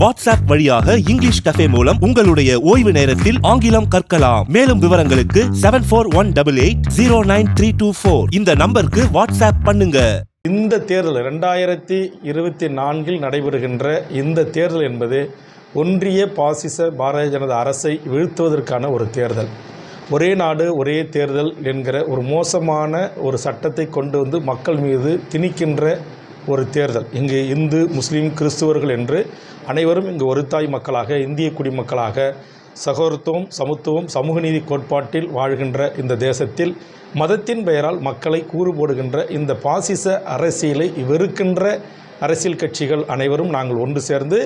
WhatsApp வழியாக English cafe மூலம் உங்களுடைய ஓய்வு நேரத்தில் ஆங்கிலம் கற்கலாம். மேலும் விவரங்களுக்கு seven four one double eight zero nine three two four இந்த நம்பருக்கு வாட்ஸ்அப் பண்ணுங்க. இந்த தேர்தல் ரெண்டாயிரத்தி இருபத்தி நான்கில் நடைபெறுகின்ற இந்த தேர்தல் என்பது ஒன்றிய பாசிச பாரதிய ஜனதா அரசை வீழ்த்துவதற்கான ஒரு தேர்தல். ஒரே நாடு ஒரே தேர்தல் என்கிற ஒரு மோசமான ஒரு சட்டத்தை கொண்டு வந்து மக்கள் மீது திணிக்கின்ற ஒரு தேர்தல். இங்கு இந்து முஸ்லீம் கிறிஸ்துவர்கள் என்று அனைவரும் இங்கு ஒரு தாய் மக்களாக இந்திய குடிமக்களாக சகோதரத்துவம் சமத்துவம் சமூக நீதி கோட்பாட்டில் வாழ்கின்ற இந்த தேசத்தில் மதத்தின் பெயரால் மக்களை கூறு போடுகின்ற இந்த பாசிச அரசியலை வெறுக்கின்ற அரசியல் கட்சிகள் அனைவரும் நாங்கள் ஒன்று சேர்ந்து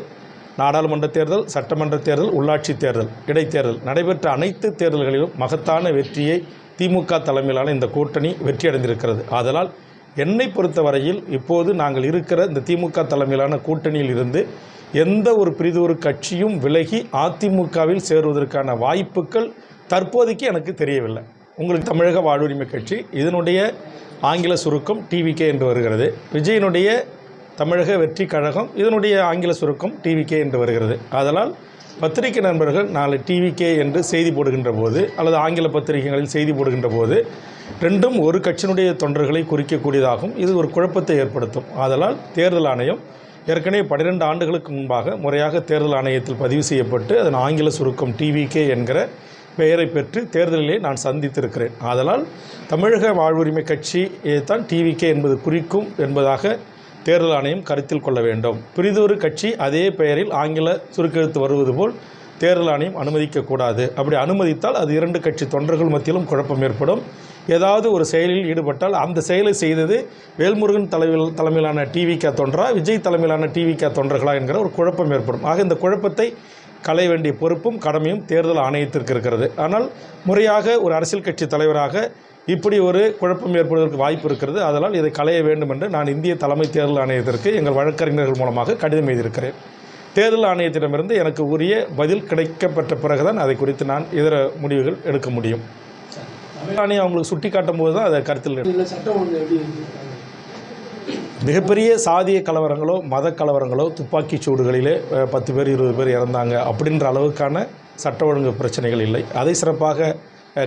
நாடாளுமன்ற தேர்தல் சட்டமன்ற தேர்தல் உள்ளாட்சி தேர்தல் இடைத்தேர்தல் நடைபெற்ற அனைத்து தேர்தல்களிலும் மகத்தான வெற்றியை திமுக தலைமையிலான இந்த கூட்டணி வெற்றியடைந்திருக்கிறது. ஆதலால் என்னை பொறுத்தவரையில் இப்போது நாங்கள் இருக்கிற இந்த திமுக தலைமையிலான கூட்டணியில் இருந்து எந்த ஒரு பிரிதொரு கட்சியும் விலகி அதிமுகவில் சேருவதற்கான வாய்ப்புகள் தற்போதைக்கு எனக்கு தெரியவில்லை. உங்களுக்கு தமிழக வாழ்வுரிமை கட்சி இதனுடைய ஆங்கில சுருக்கம் டிவிகே என்று வருகிறது. விஜயனுடைய தமிழக வெற்றி கழகம் இதனுடைய ஆங்கில சுருக்கம் டிவிகே என்று வருகிறது. அதனால் பத்திரிகை நண்பர்கள் நாளை டிவிகே என்று செய்தி போடுகின்ற போது அல்லது ஆங்கில பத்திரிகைகளில் செய்தி போடுகின்ற போது ரெண்டும் ஒரு கட்சியினுடைய தொண்டர்களை குறிக்கக்கூடியதாகும். இது ஒரு குழப்பத்தை ஏற்படுத்தும். ஆதலால் தேர்தல் ஆணையம் ஏற்கனவே பன்னிரெண்டு ஆண்டுகளுக்கு முன்பாக முறையாக தேர்தல் ஆணையத்தில் பதிவு செய்யப்பட்டு அதன் ஆங்கில சுருக்கம் டிவிகே என்கிற பெயரை பெற்று தேர்தலிலே நான் சந்தித்திருக்கிறேன். ஆதலால் தமிழக வாழ்வுரிமை கட்சியை தான் டிவிகே என்பது குறிக்கும் என்பதாக தேர்தல் ஆணையம் கருத்தில் கொள்ள வேண்டும். பிரிதொரு கட்சி அதே பெயரில் ஆங்கில சுருக்கெழுத்து வருவது போல் தேர்தல் ஆணையம் அனுமதிக்கக்கூடாது அப்படி அனுமதித்தால் அது இரண்டு கட்சி தொண்டர்கள் மத்தியிலும் குழப்பம் ஏற்படும். ஏதாவது ஒரு செயலில் ஈடுபட்டால் அந்த செயலை செய்தது வேல்முருகன் தலைவில் தலைமையிலான டிவிக தொண்டரா விஜய் தலைமையிலான டிவிக தொண்டர்களா என்கிற ஒரு குழப்பம் ஏற்படும். ஆக இந்த குழப்பத்தை களைய வேண்டிய பொறுப்பும் கடமையும் தேர்தல் ஆணையத்திற்கு இருக்கிறது. ஆனால் முறையாக ஒரு அரசியல் கட்சி தலைவராக இப்படி ஒரு குழப்பம் ஏற்படுவதற்கு வாய்ப்பு இருக்கிறது. அதனால் இதை களைய வேண்டும் என்று நான் இந்திய தலைமை தேர்தல் ஆணையத்திற்கு எங்கள் வழக்கறிஞர்கள் மூலமாக கடிதம் எழுதியிருக்கிறேன். தேர்தல் ஆணையத்திடமிருந்து எனக்கு உரிய பதில் கிடைக்கப்பட்ட பிறகுதான் அதை குறித்து நான் இதர முடிவுகள் எடுக்க முடியும். ஆணையம் அவங்களுக்கு சுட்டி காட்டும் போது தான் அதை கருத்தில் மிகப்பெரிய சாதிய கலவரங்களோ மத கலவரங்களோ துப்பாக்கி சூடுகளிலே பத்து பேர் இருபது பேர் இறந்தாங்க அப்படின்ற அளவுக்கான சட்ட ஒழுங்கு பிரச்சனைகள் இல்லை. அதை சிறப்பாக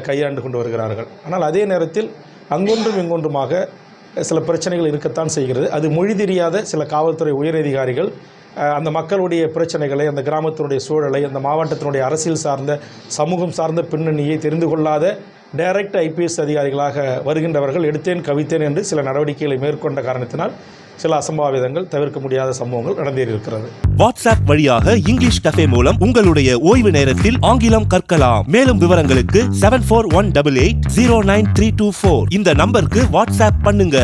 கையாண்டு கொண்டு வருகிறார்கள். ஆனால் அதே நேரத்தில் அங்கொன்றும் இங்கொன்றுமாக சில பிரச்சனைகள் இருக்கத்தான் செய்கிறது. அது மொழி தெரியாத சில காவல்துறை உயரதிகாரிகள் அந்த மக்களுடைய பிரச்சனைகளை அந்த கிராமத்தினுடைய சூழலை அந்த மாவட்டத்தினுடைய அரசியல் சார்ந்த சமூகம் சார்ந்த பின்னணியை தெரிந்து கொள்ளாத டைரக்ட் ஐபிஎஸ் அதிகாரிகளாக வருகின்றவர்கள் எடுத்தேன் கவித்தேன் என்று சில நடவடிக்கைகளை மேற்கொண்ட காரணத்தினால் சில அசம்பாவிதங்கள் தவிர்க்க முடியாத சம்பவங்கள் நடந்தேறியிருக்கிறது. வாட்ஸ்அப் வழியாக இங்கிலீஷ் கஃபே மூலம் உங்களுடைய ஓய்வு நேரத்தில் ஆங்கிலம் கற்கலாம். மேலும் விவரங்களுக்கு seven four one double eight zero nine three two four இந்த நம்பருக்கு வாட்ஸ்அப் பண்ணுங்க.